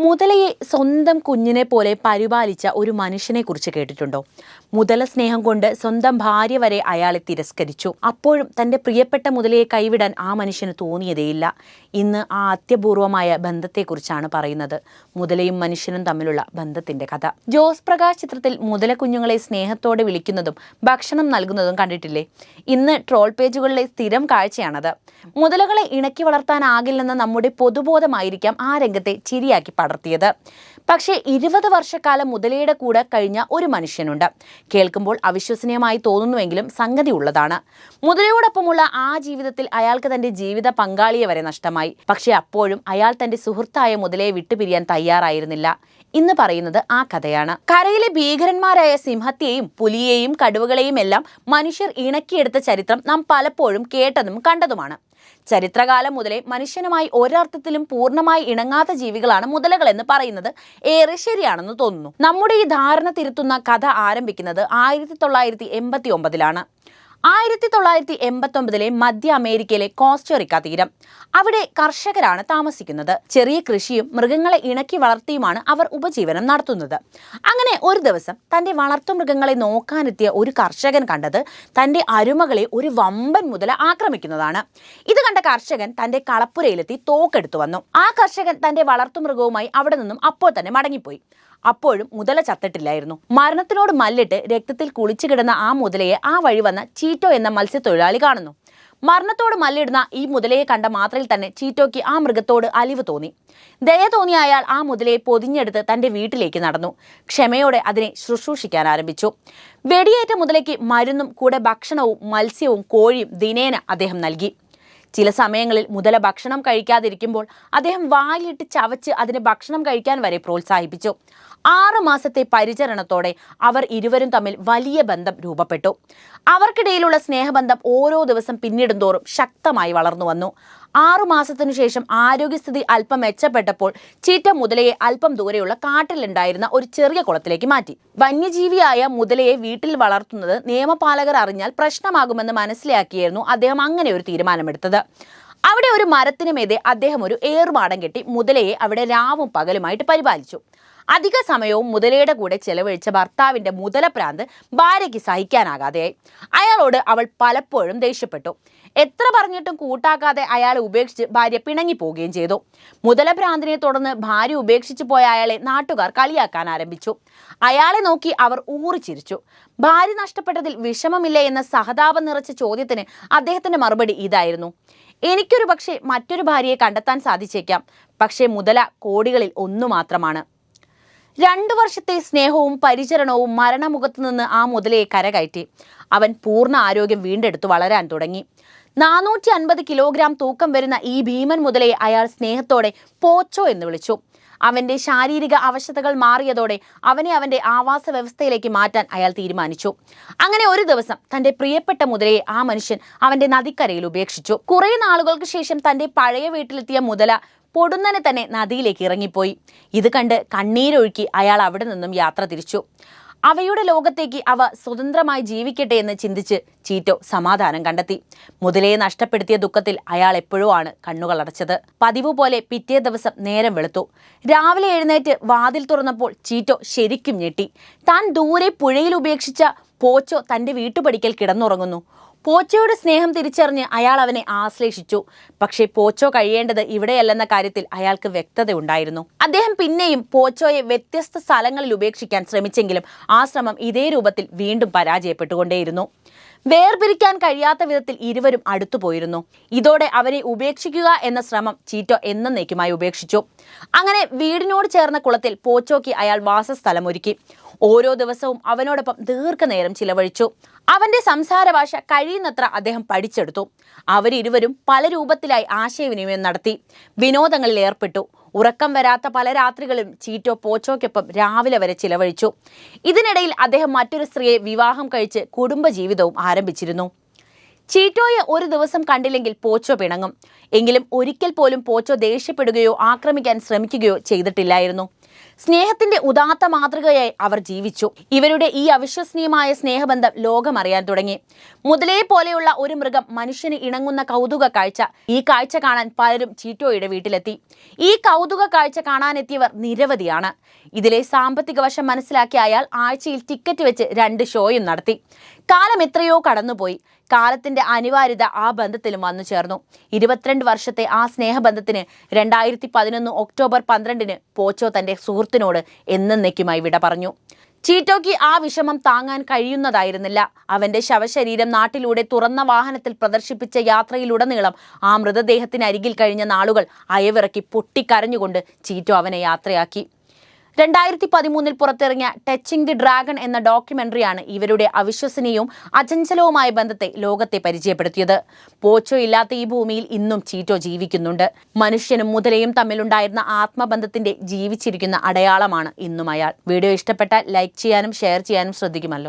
മുതലയെ സ്വന്തം കുഞ്ഞിനെ പോലെ പരിപാലിച്ച ഒരു മനുഷ്യനെ കുറിച്ച് കേട്ടിട്ടുണ്ടോ? മുതല സ്നേഹം കൊണ്ട് സ്വന്തം ഭാര്യ വരെ അയാളെ തിരസ്കരിച്ചു. അപ്പോഴും തന്റെ പ്രിയപ്പെട്ട മുതലയെ കൈവിടാൻ ആ മനുഷ്യന് തോന്നിയതേയില്ല. ഇന്ന് ആ അത്യപൂർവമായ ബന്ധത്തെക്കുറിച്ചാണ് പറയുന്നത്. മുതലയും മനുഷ്യനും തമ്മിലുള്ള ബന്ധത്തിന്റെ കഥ. ജോസ് പ്രകാശ് ചിത്രത്തിൽ മുതല കുഞ്ഞുങ്ങളെ സ്നേഹത്തോടെ വിളിക്കുന്നതും ഭക്ഷണം നൽകുന്നതും കണ്ടിട്ടില്ലേ? ഇന്ന് ട്രോൾ പേജുകളിലെ സ്ഥിരം കാഴ്ചയാണത്. മുതലകളെ ഇണക്കി വളർത്താനാകില്ലെന്ന നമ്മുടെ പൊതുബോധമായിരിക്കാം ആ രംഗത്തെ ചിരിയാക്കി പടർത്തിയത് പക്ഷേ ഇരുപത് വർഷക്കാലം മുതലയുടെ കൂടെ കഴിഞ്ഞ ഒരു മനുഷ്യനുണ്ട്. കേൾക്കുമ്പോൾ അവിശ്വസനീയമായി തോന്നുന്നുവെങ്കിലും സംഗതി ഉള്ളതാണ്. മുതലയോടൊപ്പമുള്ള ആ ജീവിതത്തിൽ അയാൾക്ക് തന്റെ ജീവിത പങ്കാളിയെ വരെ നഷ്ടമായി. പക്ഷേ അപ്പോഴും അയാൾ തന്റെ സുഹൃത്തായ മുതലയെ വിട്ടുപിരിയാൻ തയ്യാറായിരുന്നില്ല. ഇന്ന് പറയുന്നത് ആ കഥയാണ്. കരയിലെ ഭീകരന്മാരായ സിംഹത്തെയും പുലിയെയും കടുവകളെയും എല്ലാം മനുഷ്യർ ഇണക്കിയെടുത്ത ചരിത്രം നാം പലപ്പോഴും കേട്ടതും കണ്ടതുമാണ്. ചരിത്രകാലം മുതലേ മനുഷ്യനുമായി ഒരർത്ഥത്തിലും പൂർണമായി ഇണങ്ങാത്ത ജീവികളാണ് മുതലകൾ എന്ന് പറയുന്നത് ഏറെ ശരിയാണെന്ന് തോന്നുന്നു. നമ്മുടെ ഈ ധാരണ തിരുത്തുന്ന കഥ ആരംഭിക്കുന്നത് ആയിരത്തി തൊള്ളായിരത്തി എൺപത്തി ഒമ്പതിലാണ്. ആയിരത്തി തൊള്ളായിരത്തി എൺപത്തൊമ്പതിലെ മധ്യ അമേരിക്കയിലെ കോസ്റ്ററിക്ക തീരം. അവിടെ കർഷകരാണ് താമസിക്കുന്നത്. ചെറിയ കൃഷിയും മൃഗങ്ങളെ ഇണക്കി വളർത്തിയുമാണ് അവർ ഉപജീവനം നടത്തുന്നത്. അങ്ങനെ ഒരു ദിവസം തന്റെ വളർത്തുമൃഗങ്ങളെ നോക്കാനെത്തിയ ഒരു കർഷകൻ കണ്ടത് തന്റെ അരുമകളെ ഒരു വമ്പൻ മുതൽ ആക്രമിക്കുന്നതാണ്. ഇത് കണ്ട കർഷകൻ തന്റെ കളപ്പുരയിലെത്തി തോക്കെടുത്തു വന്നു. ആ കർഷകൻ തന്റെ വളർത്തുമൃഗവുമായി അവിടെ നിന്നും അപ്പോൾ തന്നെ മടങ്ങിപ്പോയി. അപ്പോഴും മുതല ചത്തിട്ടില്ലായിരുന്നു. മരണത്തിനോട് മല്ലിട്ട് രക്തത്തിൽ കുളിച്ചു കിടന്ന ആ മുതലയെ ആ വഴി വന്ന ചീറ്റോ എന്ന മത്സ്യത്തൊഴിലാളി കാണുന്നു. മരണത്തോട് മല്ലിടുന്ന ഈ മുതലയെ കണ്ട മാത്രയിൽ തന്നെ ചീറ്റോയ്ക്ക് ആ മൃഗത്തോട് അലിവ് തോന്നി. ദയ തോന്നിയ അയാൾ ആ മുതലയെ പൊതിഞ്ഞെടുത്ത് തന്റെ വീട്ടിലേക്ക് നടന്നു. ക്ഷമയോടെ അതിനെ ശുശ്രൂഷിക്കാൻ ആരംഭിച്ചു. വെടിയേറ്റ മുതലയ്ക്ക് മരുന്നും കൂടെ ഭക്ഷണവും മത്സ്യവും കോഴിയും ദിനേന അദ്ദേഹം നൽകി. ചില സമയങ്ങളിൽ മുതല ഭക്ഷണം കഴിക്കാതിരിക്കുമ്പോൾ അദ്ദേഹം വായിലിട്ട് ചവച്ച് അതിന് ഭക്ഷണം കഴിക്കാൻ വരെ പ്രോത്സാഹിപ്പിച്ചു. ആറു മാസത്തെ പരിചരണത്തോടെ അവർ ഇരുവരും തമ്മിൽ വലിയ ബന്ധം രൂപപ്പെട്ടു. അവർക്കിടയിലുള്ള സ്നേഹബന്ധം ഓരോ ദിവസം പിന്നിടുന്തോറും ശക്തമായി വളർന്നു വന്നു ആറു മാസത്തിനു ശേഷം ആരോഗ്യസ്ഥിതി അല്പം മെച്ചപ്പെട്ടപ്പോൾ ചീറ്റ മുതലയെ അല്പം ദൂരെയുള്ള കാട്ടിലുണ്ടായിരുന്ന ഒരു ചെറിയ കുളത്തിലേക്ക് മാറ്റി. വന്യജീവിയായ മുതലയെ വീട്ടിൽ വളർത്തുന്നത് നിയമപാലകർ അറിഞ്ഞാൽ പ്രശ്നമാകുമെന്ന് മനസ്സിലാക്കിയായിരുന്നു അദ്ദേഹം അങ്ങനെ ഒരു തീരുമാനമെടുത്തത്. അവിടെ ഒരു മരത്തിന് മീതെ അദ്ദേഹം ഒരു ഏറുപാടം കെട്ടി മുതലയെ അവിടെ രാവും പകലുമായിട്ട് പരിപാലിച്ചു. അധിക സമയവും മുതലയുടെ കൂടെ ചെലവഴിച്ച ഭർത്താവിന്റെ മുതലപ്രാന്ത് ഭാര്യയ്ക്ക് സഹിക്കാനാകാതെയായി. അയാളോട് അവൾ പലപ്പോഴും ദേഷ്യപ്പെട്ടു. എത്ര പറഞ്ഞിട്ടും കൂട്ടാക്കാതെ അയാളെ ഉപേക്ഷിച്ച് ഭാര്യ പിണങ്ങി പോവുകയും ചെയ്തു. മുതലഭ്രാന്തിനെ തുടർന്ന് ഭാര്യ ഉപേക്ഷിച്ചു പോയ അയാളെ നാട്ടുകാർ കളിയാക്കാൻ ആരംഭിച്ചു. അയാളെ നോക്കി അവർ ഊറിച്ചിരിച്ചു ഭാര്യ നഷ്ടപ്പെട്ടതിൽ വിഷമമില്ല എന്ന സഹതാപം നിറച്ച ചോദ്യത്തിന് അദ്ദേഹത്തിന്റെ മറുപടി ഇതായിരുന്നു. എനിക്കൊരു പക്ഷേ മറ്റൊരു ഭാര്യയെ കണ്ടെത്താൻ സാധിച്ചേക്കാം. പക്ഷേ മുതല കോടികളിൽ ഒന്നു മാത്രമാണ് രണ്ടു വർഷത്തെ സ്നേഹവും പരിചരണവും മരണമുഖത്തു നിന്ന് ആ മുതലയെ കരകയറ്റി. അവൻ പൂർണ ആരോഗ്യം വീണ്ടെടുത്ത് വളരാൻ തുടങ്ങി. നാനൂറ്റി അൻപത് കിലോഗ്രാം തൂക്കം വരുന്ന ഈ ഭീമൻ മുതലയെ അയാൾ സ്നേഹത്തോടെ പോച്ചോ എന്ന് വിളിച്ചു. അവന്റെ ശാരീരിക അവശതകൾ മാറിയതോടെ അവനെ അവന്റെ ആവാസ വ്യവസ്ഥയിലേക്ക് മാറ്റാൻ അയാൾ തീരുമാനിച്ചു. അങ്ങനെ ഒരു ദിവസം തന്റെ പ്രിയപ്പെട്ട മുതലയെ ആ മനുഷ്യൻ അവന്റെ നദിക്കരയിൽ ഉപേക്ഷിച്ചു. കുറെ നാളുകൾക്ക് ശേഷം തന്റെ പഴയ വീട്ടിലെത്തിയ മുതല പൊടുന്നനെ തന്നെ നദിയിലേക്ക് ഇറങ്ങിപ്പോയി. ഇത് കണ്ട് കണ്ണീരൊഴുക്കി അയാൾ അവിടെ നിന്നും യാത്ര തിരിച്ചു. അവയുടെ ലോകത്തേക്ക് അവ സ്വതന്ത്രമായി ജീവിക്കട്ടെ എന്ന് ചിന്തിച്ച് ചീറ്റോ സമാധാനം കണ്ടെത്തി. മുതലയെ നഷ്ടപ്പെടുത്തിയ ദുഃഖത്തിൽ അയാൾ എപ്പോഴും ആണ് കണ്ണുകൾ അടച്ചത്. പതിവ് പോലെ പിറ്റേ ദിവസം നേരം വെളുത്തു. രാവിലെ എഴുന്നേറ്റ് വാതിൽ തുറന്നപ്പോൾ ചീറ്റോ ശരിക്കും ഞെട്ടി. താൻ ദൂരെ പുഴയിൽ ഉപേക്ഷിച്ച പോച്ചോ തന്റെ വീട്ടുപടിക്കൽ കിടന്നുറങ്ങുന്നു. പോച്ചോയുടെ സ്നേഹം തിരിച്ചറിഞ്ഞ് അയാൾ അവനെ ആശ്ലേഷിച്ചു. പക്ഷേ പോച്ചോ കഴിയേണ്ടത് ഇവിടെയല്ലെന്ന കാര്യത്തിൽ അയാൾക്ക് വ്യക്തത ഉണ്ടായിരുന്നു. അദ്ദേഹം പിന്നെയും പോച്ചോയെ വ്യത്യസ്ത സ്ഥലങ്ങളിൽ ഉപേക്ഷിക്കാൻ ശ്രമിച്ചെങ്കിലും ആ ശ്രമം ഇതേ രൂപത്തിൽ വീണ്ടും പരാജയപ്പെട്ടുകൊണ്ടേയിരുന്നു. വേർപിരിക്കാൻ കഴിയാത്ത വിധത്തിൽ ഇരുവരും അടുത്തു പോയിരുന്നു ഇതോടെ അവരെ ഉപേക്ഷിക്കുക എന്ന ശ്രമം ചീറ്റോ എന്നേക്കുമായി ഉപേക്ഷിച്ചു. അങ്ങനെ വീടിനോട് ചേർന്ന കുളത്തിൽ പോച്ചോയ്ക്ക് അയാൾ വാസസ്ഥലം ഒരുക്കി ഓരോ ദിവസവും അവനോടൊപ്പം ദീർഘനേരം ചിലവഴിച്ചു. അവന്റെ സംസാര ഭാഷ കഴിയുന്നത്ര അദ്ദേഹം പഠിച്ചെടുത്തു. അവരിരുവരും പല രൂപത്തിലായി ആശയവിനിമയം നടത്തി. വിനോദങ്ങളിൽ ഏർപ്പെട്ടു. ഉറക്കം വരാത്ത പല രാത്രികളും ചീറ്റോ പോച്ചോക്കൊപ്പം രാവിലെ വരെ ചിലവഴിച്ചു. ഇതിനിടയിൽ അദ്ദേഹം മറ്റൊരു സ്ത്രീയെ വിവാഹം കഴിച്ച് കുടുംബജീവിതവും ആരംഭിച്ചിരുന്നു. ചീറ്റോയെ ഒരു ദിവസം കണ്ടില്ലെങ്കിൽ പോച്ചോ പിണങ്ങും. എങ്കിലും ഒരിക്കൽ പോലും പോച്ചോ ദേഷ്യപ്പെടുകയോ ആക്രമിക്കാൻ ശ്രമിക്കുകയോ ചെയ്തിട്ടില്ലായിരുന്നു. സ്നേഹത്തിന്റെ ഉദാത്ത മാതൃകയായി അവർ ജീവിച്ചു. ഇവരുടെ ഈ അവിശ്വസനീയമായ സ്നേഹബന്ധം ലോകമറിയാൻ തുടങ്ങി. മുതലേ പോലെയുള്ള ഒരു മൃഗം മനുഷ്യന് ഇണങ്ങുന്ന കൗതുക കാഴ്ച ഈ കാഴ്ച കാണാൻ പലരും ചീറ്റോയുടെ വീട്ടിലെത്തി. ഈ കൗതുക കാഴ്ച കാണാനെത്തിയവർ നിരവധിയാണ്. ഇതിലെ സാമ്പത്തിക വശം മനസ്സിലാക്കിയ അയാൾ ആഴ്ചയിൽ ടിക്കറ്റ് വെച്ച് രണ്ട് ഷോയും നടത്തി. കാലം എത്രയോ കടന്നുപോയി. കാലത്തിന്റെ അനിവാര്യത ആ ബന്ധത്തിലും വന്നു ചേർന്നു. ഇരുപത്തിരണ്ട് വർഷത്തെ ആ സ്നേഹബന്ധത്തിന് രണ്ടായിരത്തി പതിനൊന്ന് ഒക്ടോബർ പന്ത്രണ്ടിന് പോച്ചോ തന്റെ സുഹൃത്തിനോട് എന്നേക്കുമായി വിട പറഞ്ഞു. ചീറ്റോയ്ക്ക് ആ വിഷമം താങ്ങാൻ കഴിയുന്നതായിരുന്നില്ല. അവന്റെ ശവശരീരം നാട്ടിലൂടെ തുറന്ന വാഹനത്തിൽ പ്രദർശിപ്പിച്ച യാത്രയിലുടനീളം ആ മൃതദേഹത്തിനരികിൽ കഴിഞ്ഞ നാളുകൾ അയവിറക്കി പൊട്ടിക്കരഞ്ഞുകൊണ്ട് ചീറ്റോ അവനെ യാത്രയാക്കി. രണ്ടായിരത്തി പതിമൂന്നിൽ പുറത്തിറങ്ങിയ ടച്ചിങ് ദി ഡ്രാഗൺ എന്ന ഡോക്യുമെന്ററിയാണ് ഇവരുടെ അവിശ്വസനീയവും അചഞ്ചലവുമായ ബന്ധത്തെ ലോകത്തെ പരിചയപ്പെടുത്തിയത്. പോച്ചോ ഇല്ലാത്ത ഈ ഭൂമിയിൽ ഇന്നും ചീറ്റോ ജീവിക്കുന്നുണ്ട്. മനുഷ്യനും മുതലയും തമ്മിലുണ്ടായിരുന്ന ആത്മബന്ധത്തിന്റെ ജീവിച്ചിരിക്കുന്ന അടയാളമാണ് ഇന്നും അയാൾ വീഡിയോ ഇഷ്ടപ്പെട്ടാൽ ലൈക്ക് ചെയ്യാനും ഷെയർ ചെയ്യാനും ശ്രദ്ധിക്കുമല്ലോ.